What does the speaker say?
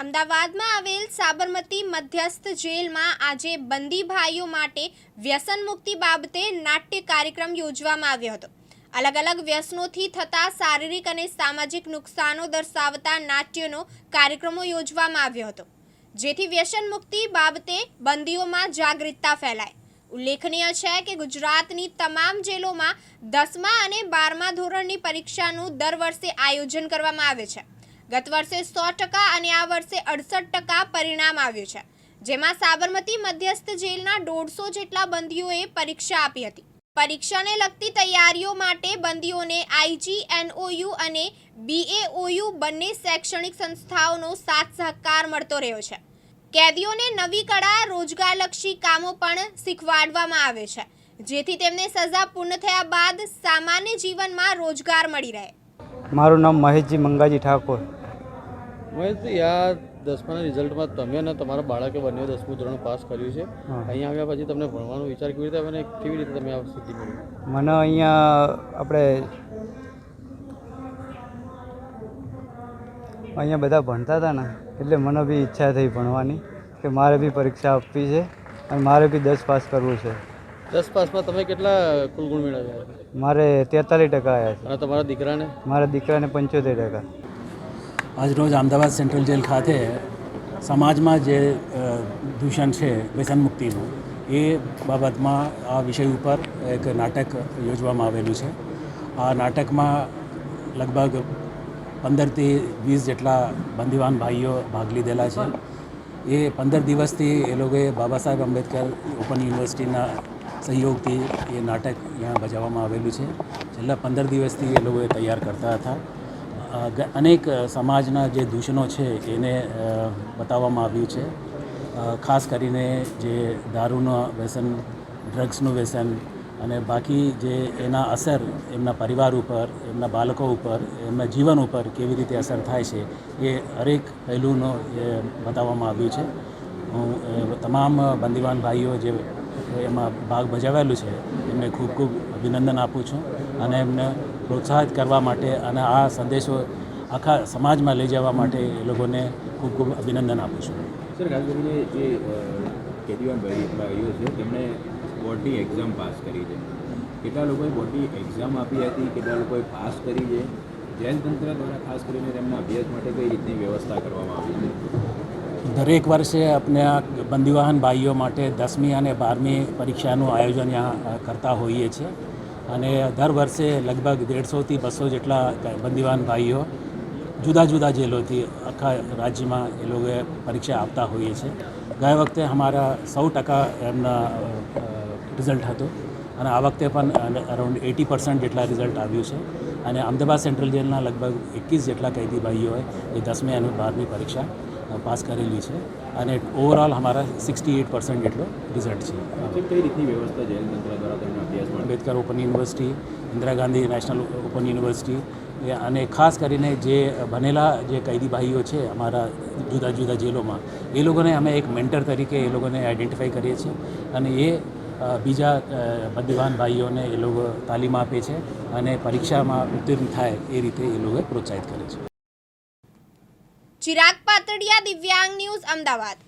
અમદાવાદમાં આવેલ સાબરમતી મધ્યસ્થ જેલમાં આજે બંદી ભાઈઓ માટે વ્યસન મુક્તિ બાબતે નાટ્ય કાર્યક્રમ યોજવામાં આવ્યો હતો. અલગ અલગ વ્યસનોથી થતા શારીરિક અને સામાજિક નુકસાનો દર્શાવતા નાટ્યનો કાર્યક્રમો યોજવામાં આવ્યો હતો. જેથી વ્યસન મુક્તિ બાબતે બંદીઓમાં જાગૃતતા ફેલાય. ઉલ્લેખનીય છે કે ગુજરાતની તમામ જેલોમાં દસમા અને બારમા ધોરણની પરીક્ષાનું દર વર્ષે આયોજન કરવામાં આવે છે. ગત વર્ષે સો ટકા અને આ વર્ષે અડસઠ ટકા પરિણામ આવ્યું છે, જેમાં સાબરમતી મધ્યસ્થ જેલના દોઢસો જેટલા બંદીઓએ પરીક્ષા આપી હતી. પરીક્ષાને લગતી તૈયારીઓ માટે બંદીઓને આઈજી એનઓયુ અને બીએઓયુ બંને શૈક્ષણિક સંસ્થાઓનો સાથ સહકાર મળતો રહ્યો છે. કેદીઓને નવી કળા, રોજગારલક્ષી કામો પણ શીખવાડવામાં આવે છે, જેથી તેમને સજા પૂર્ણ થયા બાદ સામાન્ય જીવનમાં રોજગાર મળી રહે. મારું નામ મહેશજી મંગાજી ઠાકોર. મહેશભાઈ આ દસમાના રિઝલ્ટમાં તમે અને તમારા બાળકે બંને દસમું ધોરણ પાસ કર્યું છે. અહીંયા આવ્યા પછી તમને ભણવાનો વિચાર કેવી રીતે અને કેવી રીતે તમે આ સિદ્ધિ મળી મને અહીંયા આપણે અહીંયા બધા ભણતા હતા ને એટલે મને બી ઈચ્છા થઈ ભણવાની કે મારે બી પરીક્ષા આપવી છે અને મારે બી દસ પાસ કરવું છે. દસ પાસમાં તમે કેટલા કુલ ગુણ મેળવ્યા? મારે તેતાલીસ ટકા આવ્યા છે. અને તમારા દીકરાને? મારા દીકરાને પંચોતેર ટકા. આજરોજ અમદાવાદ સેન્ટ્રલ જેલ ખાતે સમાજમાં જે દૂષણ છે, વ્યસન મુક્તિનું, એ બાબતમાં આ વિષય ઉપર એક નાટક યોજવામાં આવેલું છે. આ નાટકમાં લગભગ પંદરથી વીસ જેટલા બંદીવાન ભાઈઓ ભાગ લીધેલા છે. એ પંદર દિવસથી એ લોકોએ બાબા સાહેબ આંબેડકર ઓપન યુનિવર્સિટીના સહયોગથી એ નાટક અહીંયા ભજવવામાં આવેલું છે. છેલ્લા પંદર દિવસથી એ લોકોએ તૈયાર કરતા હતા. અનેક સમાજના જે દૂષણો છે એને બતાવવામાં આવ્યું છે. ખાસ કરીને જે દારૂનો વ્યસન, ડ્રગ્સનું વ્યસન અને બાકી જે એના અસર એમના પરિવાર ઉપર, એમના બાળકો ઉપર, એમના જીવન ઉપર કેવી રીતે અસર થાય છે એ હરેક પહેલુંનો એ બતાવવામાં આવ્યું છે. હું તમામ બંદીવાન ભાઈઓ જે એમાં ભાગ ભજવેલું છે એમને ખૂબ ખૂબ અભિનંદન આપું છું અને એમને પ્રોત્સાહિત કરવા માટે અને આ સંદેશો આખા સમાજમાં લઈ જવા માટે એ લોકોને ખૂબ ખૂબ અભિનંદન આપું છું. સર ખાસ કરીને જે કેદીવાન ભાઈ ભાઈઓ છે તેમણે બોર્ડની એક્ઝામ પાસ કરી છે. કેટલા લોકોએ બોર્ડની એક્ઝામ આપી હતી કેટલા લોકોએ પાસ કરી છે? જેલ તંત્ર દ્વારા ખાસ કરીને તેમના અભ્યાસ માટે કઈ રીતની વ્યવસ્થા કરવામાં આવી છે? દરેક વર્ષે આપણે આ બંદીવાહન ભાઈઓ માટે દસમી અને બારમી પરીક્ષાનું આયોજન અહીંયા કરતા હોઈએ છીએ. અને દર વર્ષે લગભગ દેડસોથી બસો જેટલા બંદીવાન ભાઈઓ જુદા જુદા જેલોથી આખા રાજ્યમાં એ લોકોએ પરીક્ષા આપતા હોઈએ છીએ. ગયા વખતે અમારા સૌ ટકા એમના રિઝલ્ટ હતું. અને આ વખતે પણ અરાઉન્ડ એટી પર્સન્ટ જેટલા રિઝલ્ટ આવ્યું છે. અને અમદાવાદ સેન્ટ્રલ જેલના લગભગ એકવીસ જેટલા કેદી ભાઈઓએ એ દસમી અને બારમી પરીક્ષા પાસ કરેલી છે. અને ઓવરઓલ અમારા સિક્સટી એટ પર્સન્ટ જેટલો રિઝલ્ટ છે. અંબેડકર કઈ રીતની વ્યવસ્થા જેલ દ્વારા તેમના અભ્યાસ માટે Ambedkar Open University Indira Gandhi National Open University અને ખાસ કરીને જે બનેલા જે કૈદી ભાઈઓ છે અમારા જુદા જુદા જેલોમાં એ લોકોને અમે એક મેન્ટર તરીકે એ લોકોને આઈડેન્ટિફાઈ કરીએ છીએ. અને એ બીજા મદ્યવાન ભાઈઓને એ લોકો તાલીમ આપે છે અને પરીક્ષામાં ઉત્તીર્ણ થાય એ રીતે એ લોકો પ્રોત્સાહિત કરે છે. ચિરાગ પાતળિયા, દિવ્યાંગ ન્યૂઝ, અમદાવાદ.